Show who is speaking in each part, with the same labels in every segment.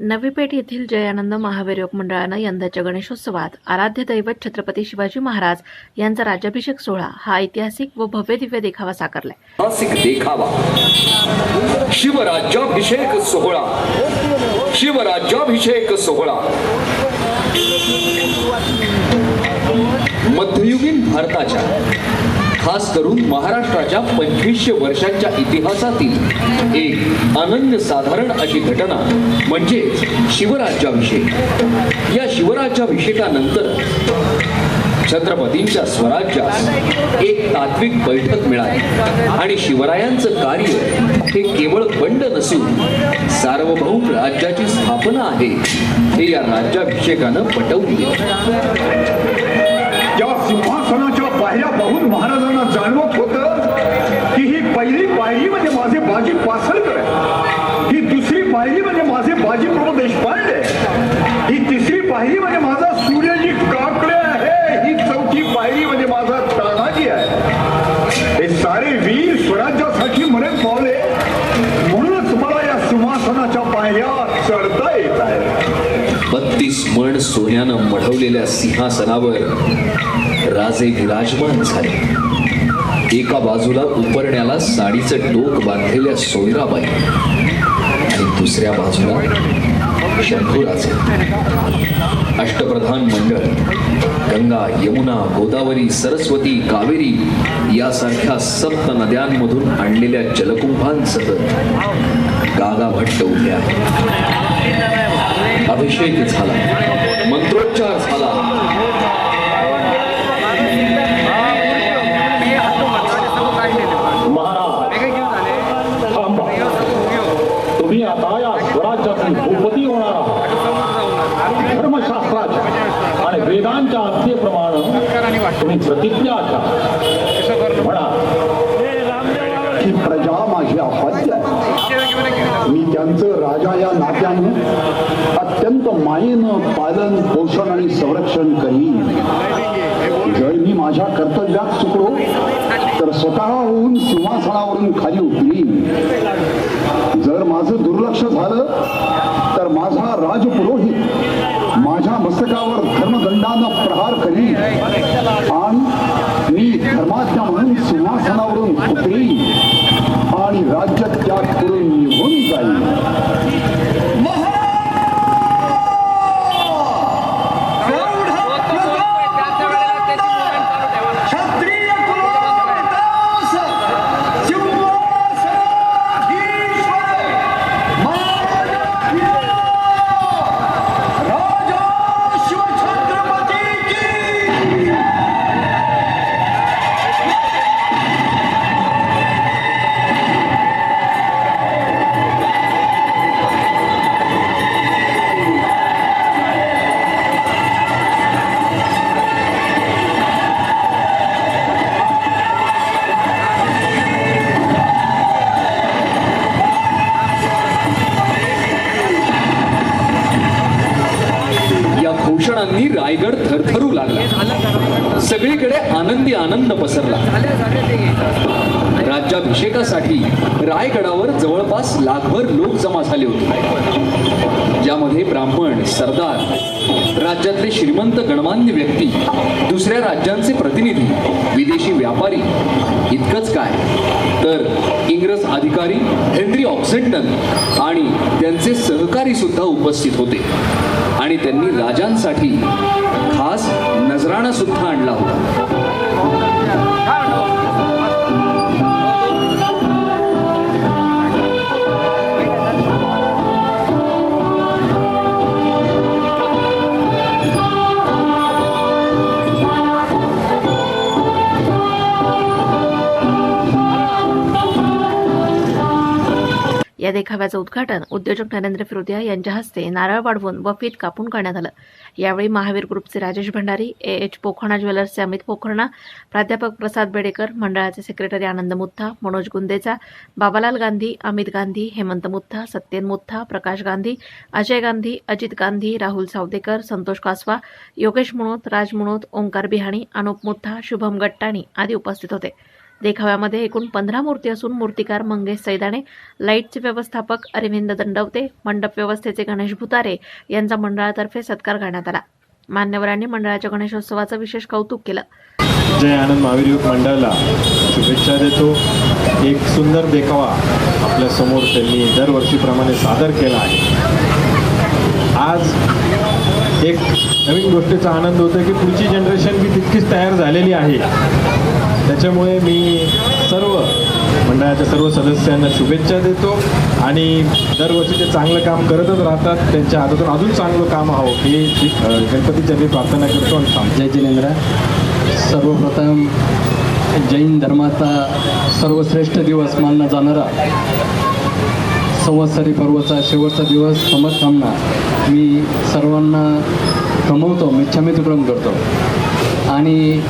Speaker 1: नवी पेठ येथील जयानंद महावीर योग मंडळानं यंदाच्या गणेशोत्सवात आराध्य दैवत छत्रपती शिवाजी महाराज यांचा राज्याभिषेक सोहळा हा ऐतिहासिक व भव्य दिव्य देखावा साकारलाय.
Speaker 2: ऐतिहासिक देखावा. शिवराज्याभिषेक सोहळा. शिवराज्याभिषेक सोहळा. मध्ययुगीन भारताच्या खास करून महाराष्ट्राच्या पंचवीसशे वर्षांच्या इतिहासातील एक अनन्य साधारण अशी घटना म्हणजे शिवराज्याभिषेक. या शिवराज्याभिषेकानंतर छत्रपतींच्या स्वराज्यास एक तात्विक बैठक मिळाली आणि शिवरायांचं कार्य हे केवळ बंड नसून सार्वभौम राज्याची स्थापना आहे हे या राज्याभिषेकानं पटवून दिलं.
Speaker 3: पायऱ्या पाहून महाराजांना जाणवत होतं की ही पहिली पायरी म्हणजे माझे बाजी पासळकर ही दुसरी पायरी म्हणजे माझे बाजी प्रभू देशपांडे. ही तिसरी पायरी म्हणजे माझे
Speaker 2: सैन्यानं मढवलेल्या सिंहासनावर राजे विराजमान झाले. एका बाजूला उपरण्याला साडीचं टोक बांधलेल्या सोयराबाई आणि दुसऱ्या बाजूला शंभूराजे. अष्टप्रधान मंडळ गंगा यमुना गोदावरी सरस्वती कावेरी यासारख्या सप्त नद्यांमधून आणलेल्या जलकुंभांसह गागा भट्ट उभ्या अभिषेक झाला.
Speaker 3: प्रतिज्ञा घ्या म्हणा
Speaker 4: की प्रजा माझी अपाद्य आहे. मी त्यांचं राजा या नात्यानं अत्यंत मायेनं पालन पोषण आणि संरक्षण करीन. जर मी माझ्या कर्तव्यात चुकलो तर स्वतः होऊन सिंहासनावरून खाली उतरीन. जर माझं दुर्लक्ष झालं तर माझा राजपुरोहित माझ्या मस्तकावर धर्मदंडानं प्रहार करी आणि मी धर्माच्या म्हणून सिंहासनावरून
Speaker 2: उतरी घोषणांनी रायगड थरथरू लागला. सगळीकडे आनंदी आनंद पसरला. राज्याभिषेकासाठी रायगडावर जवळपास लाखभर लोक जमा झाले होते. ज्यामध्ये ब्राह्मण सरदार राज्यातले श्रीमंत गणमान्य व्यक्ती दुसऱ्या राज्यांचे प्रतिनिधी विदेशी व्यापारी इतकंच काय? तर इंग्रज अधिकारी हेनरी ऑक्सेंटन आणि त्यांचे सहकारी सुद्धा उपस्थित होते. आणि त्यांनी राजांसाठी खास नजराणा सुद्धा आणला होता.
Speaker 1: मेळाव्याचं उद्घाटन उद्योजक नरेंद्र फिरोदिया यांच्या हस्ते नारळ वाढवून व फीत कापून करण्यात आलं. यावेळी महावीर ग्रुपचे राजेश भंडारी ए एच पोखरणा ज्वेलर्सचे अमित पोखरणा प्राध्यापक प्रसाद बेडेकर मंडळाचे सेक्रेटरी आनंद मुथा मनोज गुंदेचा बाबालाल गांधी अमित गांधी हेमंत मुथा सत्येन मुथा प्रकाश गांधी अजय गांधी अजित गांधी राहुल सावदेकर संतोष कासवा योगेश मुणोत राज मुणोत ओंकार बिहाणी अनुप मुथा शुभम गट्टाणी आदी उपस्थित होते. देखाव्यामध्ये एकूण पंधरा मूर्ती असून मूर्तिकार मंगेश सैदाणे लाईटचे व्यवस्थापक अरविंद दंडवते मंडप व्यवस्थेचे गणेश भुतारे यांचा मंडळातर्फे सत्कार करण्यात आला. मान्यवरांनी मंडळाच्या गणेशोत्सवाचं विशेष कौतुक केलं.
Speaker 5: जय आनंद महावीर युवक मंडळाला शुभेच्छा देतो. एक सुंदर देखावा आपल्यासमोर त्यांनी दरवर्षीप्रमाणे सादर केला आहे. आज एक नवीन गोष्टीचा आनंद होतो की पुढची जनरेशन बी तितकीच तयार झालेली आहे. त्याच्यामुळे मी सर्व मंडळाच्या सर्व सदस्यांना शुभेच्छा देतो आणि दरवर्षी ते चांगलं काम करतच राहतात त्यांच्या हातातून अजून चांगलं काम हवं हे गणपतीच्या मी प्रार्थना करतो आणि थांबतो
Speaker 6: जय जिनेंद्र. सर्वप्रथम जैन धर्माचा सर्वश्रेष्ठ दिवस मानला जाणारा संवत्सरी पर्वाचा शेवटचा दिवस समजकामना मी सर्वांना कमवतो मिच्छामितुक्रम करतो. आणि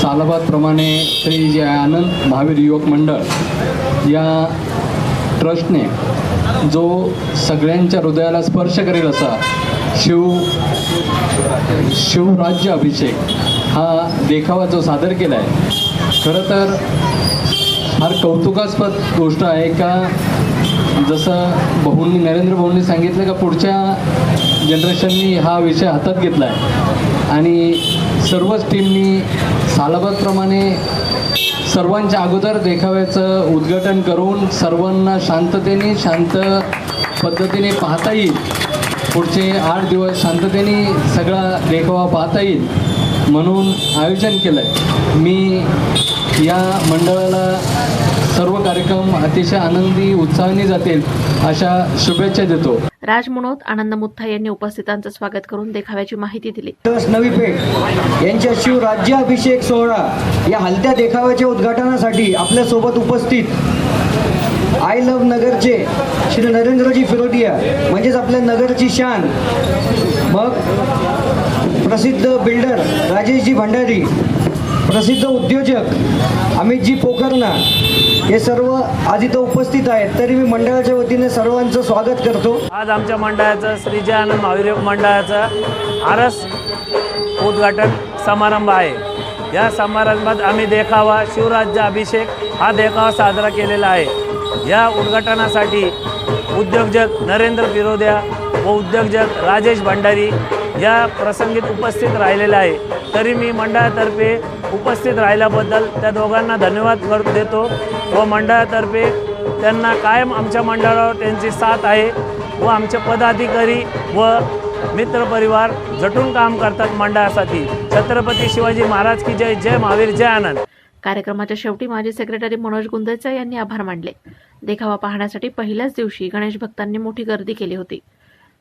Speaker 6: सालाबादप्रमाणे श्री जय आनंद महावीर युवक मंडळ या ट्रस्टने जो सगळ्यांच्या हृदयाला स्पर्श करेल असा शिव शिवराज्य अभिषेक हा देखावा जो सादर केला आहे खरं तर फार कौतुकास्पद गोष्ट आहे का? जसं भाऊंनी नरेंद्र भाऊंनी सांगितलं का पुढच्या जनरेशननी हा विषय हातात घेतला आहे आणि सर्वच टीमनी सालाबादप्रमाणे सर्वांच्या अगोदर देखाव्याचं उद्घाटन करून सर्वांना शांततेने शांत पद्धतीने पाहता येईल. पुढचे आठ दिवस शांततेने सगळा देखावा पाहता येईल म्हणून आयोजन केलं आहे मी या मंडळाला सर्व कार्यक्रम अतिशय आनंदी उत्साहाने जातील अशा शुभेच्छा देतो.
Speaker 1: राज मुनोत आनंद मुत्था यांनी उपस्थितांचं स्वागत करून देखाव्याची माहिती दिली.
Speaker 7: नवी पेठ यांच्या अभिषेक सोहळा या हलत्या देखाव्याच्या उद्घाटनासाठी आपल्यासोबत उपस्थित आय लव्ह नगरचे श्री नरेंद्रजी फिरोदिया म्हणजेच आपल्या नगरची शान. मग प्रसिद्ध बिल्डर राजेशजी भंडारी प्रसिद्ध उद्योजक अमितजी पोखरना हे सर्व आज इथं उपस्थित आहेत. तरी मी मंडळाच्या वतीने सर्वांचं स्वागत करतो.
Speaker 8: आज आमच्या मंडळाचं श्रीजय आनंद महावीर मंडळाचं आरस उद्घाटन समारंभ आहे. या समारंभात आम्ही देखावा शिवराज्य अभिषेक हा देखावा साजरा केलेला आहे. या उद्घाटनासाठी उद्योजक नरेंद्र पिरोद्या व उद्योजक राजेश भंडारी या प्रसंगीत उपस्थित राहिलेले आहे. तरी मी मंडळातर्फे उपस्थित राहिल्याबद्दल त्या दोघांना धन्यवाद कर देतो व मंडळातर्फे त्यांना कायम आमच्या मंडळावर त्यांची साथ आहे व आमचे पदाधिकारी व मित्रपरिवार झटून काम करतात मंडळासाठी. छत्रपती शिवाजी महाराज की जय जय महावीर जय आनंद.
Speaker 1: कार्यक्रमाच्या शेवटी माजी सेक्रेटरी मनोज गुंदेचा यांनी आभार मानले. देखावा पाहण्यासाठी पहिल्याच दिवशी गणेश भक्तांनी मोठी गर्दी केली होती.